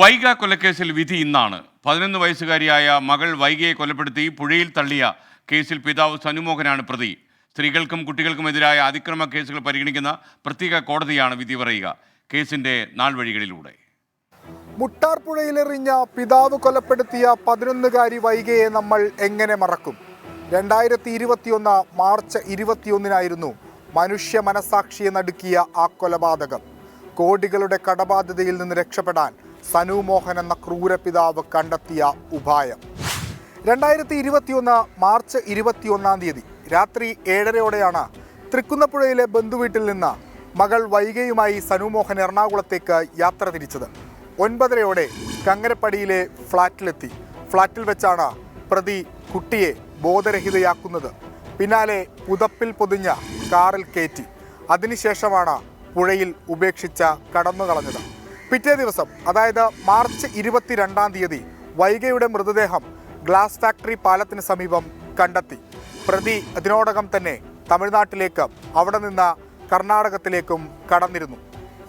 വൈഗ കൊലക്കേസിൽ വിധി ഇന്നാണ്. പതിനൊന്ന് വയസ്സുകാരിയായ മകൾ വൈഗയെ കൊലപ്പെടുത്തി പുഴയിൽ തള്ളിയ കേസിൽ പിതാവ് സനുമോഹനാണ് പ്രതി. സ്ത്രീകൾക്കും കുട്ടികൾക്കുമെതിരായ അതിക്രമ കേസുകൾ പരിഗണിക്കുന്ന പ്രത്യേക കോടതിയാണ് വിധി പറയുക. കേസിന്റെ നാൾവഴികളിലൂടെ. മുട്ടാർ പുഴയിലെറിഞ്ഞ പിതാവ് കൊലപ്പെടുത്തിയ പതിനൊന്നുകാരി വൈകയെ നമ്മൾ എങ്ങനെ മറക്കും? രണ്ടായിരത്തി ഇരുപത്തിയൊന്ന് മാർച്ച് ഇരുപത്തിയൊന്നിനായിരുന്നു മനുഷ്യ മനസാക്ഷിയെ നടുക്കിയ ആ കൊലപാതകം. കോടികളുടെ കടബാധ്യതയിൽ നിന്ന് രക്ഷപ്പെടാൻ സനു മോഹൻ എന്ന ക്രൂരപിതാവ് കണ്ടെത്തിയ ഉപായം. രണ്ടായിരത്തി ഇരുപത്തിയൊന്ന് മാർച്ച് ഇരുപത്തിയൊന്നാം തീയതി രാത്രി ഏഴരയോടെയാണ് തൃക്കുന്നപ്പുഴയിലെ ബന്ധുവീട്ടിൽ നിന്ന് മകൾ വൈകയുമായി സനുമോഹൻ എറണാകുളത്തേക്ക് യാത്ര തിരിച്ചത്. ഒൻപതരയോടെ കങ്ങരപ്പടിയിലെ ഫ്ളാറ്റിലെത്തി. ഫ്ളാറ്റിൽ വെച്ചാണ് പ്രതി കുട്ടിയെ ബോധരഹിതയാക്കുന്നത്. പിന്നാലെ പുതപ്പിൽ പൊതിഞ്ഞ കാറിൽ കയറ്റി. അതിനുശേഷമാണ് പുഴയിൽ ഉപേക്ഷിച്ച കടന്നുകളഞ്ഞത്. പിറ്റേ ദിവസം അതായത് മാർച്ച് ഇരുപത്തിരണ്ടാം തീയതി വൈഗയുടെ മൃതദേഹം ഗ്ലാസ് ഫാക്ടറി പാലത്തിന് സമീപം കണ്ടെത്തി. പ്രതി അതിനോടകം തന്നെ തമിഴ്നാട്ടിലേക്ക് അവിടെ നിന്ന് കർണാടകത്തിലേക്കും കടന്നിരുന്നു.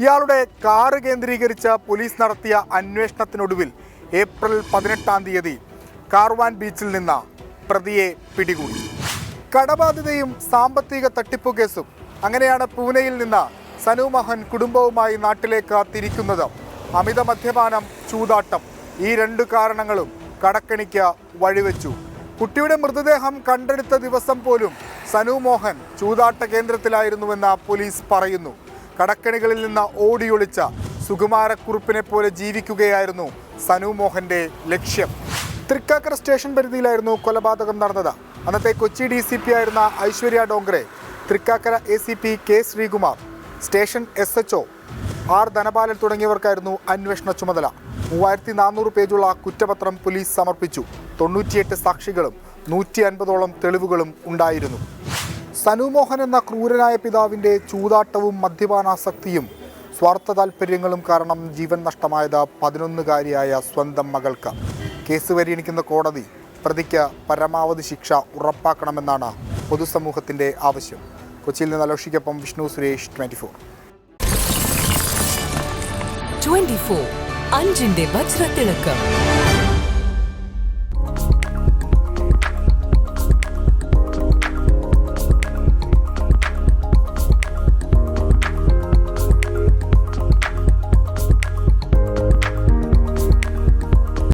ഇയാളുടെ കാറ് കേന്ദ്രീകരിച്ച് പോലീസ് നടത്തിയ അന്വേഷണത്തിനൊടുവിൽ ഏപ്രിൽ പതിനെട്ടാം തീയതി കാർവാൻ ബീച്ചിൽ നിന്ന് പ്രതിയെ പിടികൂടി. കടബാധിതയും സാമ്പത്തിക തട്ടിപ്പു കേസും അങ്ങനെയാണ് പൂനെയിൽ നിന്ന് സനു മഹൻ കുടുംബവുമായി നാട്ടിലേക്ക് തിരിക്കുന്നത് അമിത മദ്യപാനം ചൂതാട്ടം ഈ രണ്ട് കാരണങ്ങളും കടക്കണിക്ക് വഴിവെച്ചു. കുട്ടിയുടെ മൃതദേഹം കണ്ടെടുത്ത ദിവസം പോലും സനു മോഹൻ ചൂതാട്ട കേന്ദ്രത്തിലായിരുന്നുവെന്ന് പോലീസ് പറയുന്നു. കടക്കണികളിൽ നിന്ന് ഓടിയൊളിച്ച സുകുമാരക്കുറുപ്പിനെ പോലെ ജീവിക്കുകയായിരുന്നു സനു മോഹന്റെ ലക്ഷ്യം. തൃക്കാക്കര സ്റ്റേഷൻ പരിധിയിലായിരുന്നു കൊലപാതകം നടന്നത്. അന്നത്തെ കൊച്ചി ഡി സി പി ആയിരുന്ന Aishwarya Dongre Thrikkakara A C P K Sreekumar station S H O R Dhanapalan തുടങ്ങിയവർക്കായിരുന്നു അന്വേഷണ ചുമതല. മൂവായിരത്തി നാനൂറ് പേജുള്ള കുറ്റപത്രം പോലീസ് സമർപ്പിച്ചു. തൊണ്ണൂറ്റിയെട്ട് സാക്ഷികളും നൂറ്റി അൻപതോളം തെളിവുകളും ഉണ്ടായിരുന്നു. സനുമോഹൻ എന്ന ക്രൂരനായ പിതാവിന്റെ ചൂതാട്ടവും മദ്യപാനാസക്തിയും സ്വാർത്ഥ താല്പര്യങ്ങളും കാരണം ജീവൻ നഷ്ടമായത് പതിനൊന്നുകാരിയായ സ്വന്തം മകൾക്ക്. കേസ് പരിഗണിക്കുന്ന കോടതി പ്രതിക്ക് പരമാവധി ശിക്ഷ ഉറപ്പാക്കണമെന്നാണ് പൊതുസമൂഹത്തിന്റെ ആവശ്യം. കൊച്ചിയിൽ നിന്ന് അലോഷിക്കൊപ്പം വിഷ്ണു സുരേഷ് ട്വന്റി ഫോർ. 24 അഞ്ചിന്റെ വജ്രത്തിളക്കം.